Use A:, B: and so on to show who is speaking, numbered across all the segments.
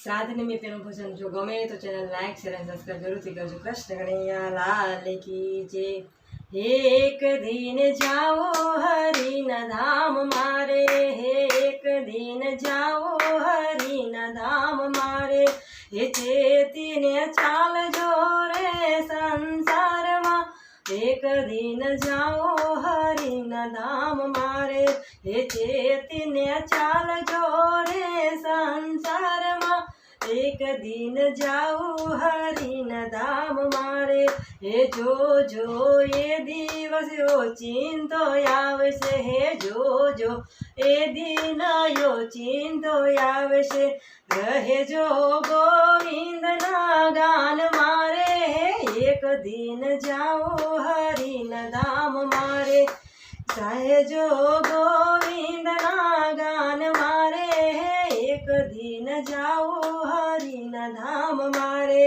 A: શ્રાદ્ધ નિમિત્તેનું ભોજન જો ગમે તો ચેનલ લાઈક શેર અને સબસ્ક્રાઈબ જરૂરથી કરજો કૃષ્ણ કનૈયા લાલ કી જય એક દિન જાઓ હરિના ધામ મારે હે એક દિન જાઓ હરિના ધામ મારે હે ચેતીને ચાલજો રે સંસારમાં એક દિન જાઓ હરિના ધામ મારે હે ચેતીને ચાલજો રે एक दिन जाओ हरी न दाम मारे। हे जो जो, ये दिवस, यो चिंतो आवश्य हे जो जो ये दिन, यो चिंतो आवश्य रहे जो गोविंद ना गान मारे। हे एक दिन जाओ हरी न दाम मारे। चाहे जो गोविंद ना गान मारे। जाओ हरि न धाम मारे।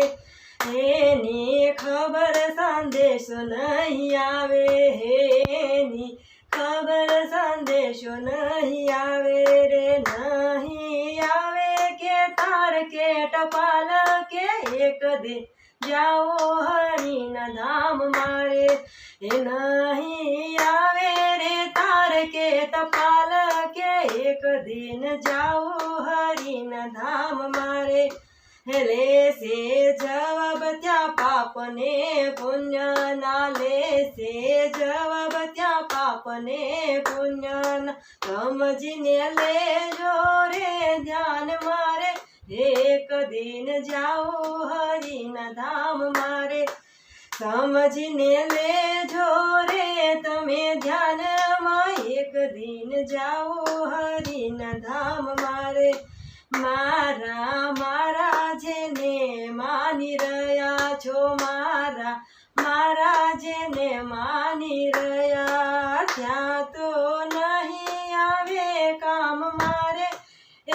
A: हेनी खबर संदेश नहीं आवे। हेनी खबर संदेश नहीं आवे रे, नहीं आवे के तार के टपाल के एक दिन जाओ हरि न धाम मारे। नहीं એક દિન જાઓ હરિના ધામ મારે લે સે જવાબ ત્યાં પાપને પુણ્ય ના લેશે જવાબ ત્યાં પાપને પુણ્ય ના સમજીને લેજો રે ધ્યાન મારે એક દિન જાઓ હરિના ધામ મારે સમજીને લેજો રે તમે ધ્યાનમાં એક દિન જાઓ હરિના ધામ મારે મારા મારા જેને માની રહ્યા છો મારા મારા જેને માની રહ્યા ત્યાં તો નહીં આવે કામ મારે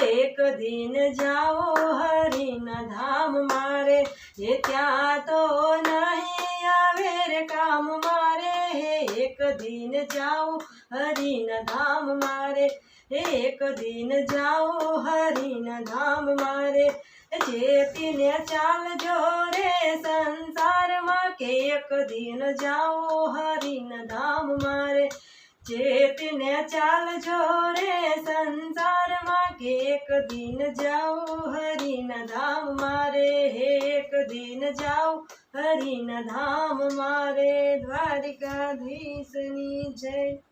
A: એક દિન જાઓ હરિના ધામ મારે એ ત્યાં તો નહીં एक दिन जाओ हरी न धाम मारे। एक दिन जाओ हरी न धाम मारे। चेतीने चाल जो संसार माँ के एक दिन जाओ हरी न धाम मारे। चेतने चाल जोरे, संसार मा के एक दिन जाओ हरी न धाम मारे। एक दिन जाओ હરિના ધામ મારે દ્વારિકાધીશની જય.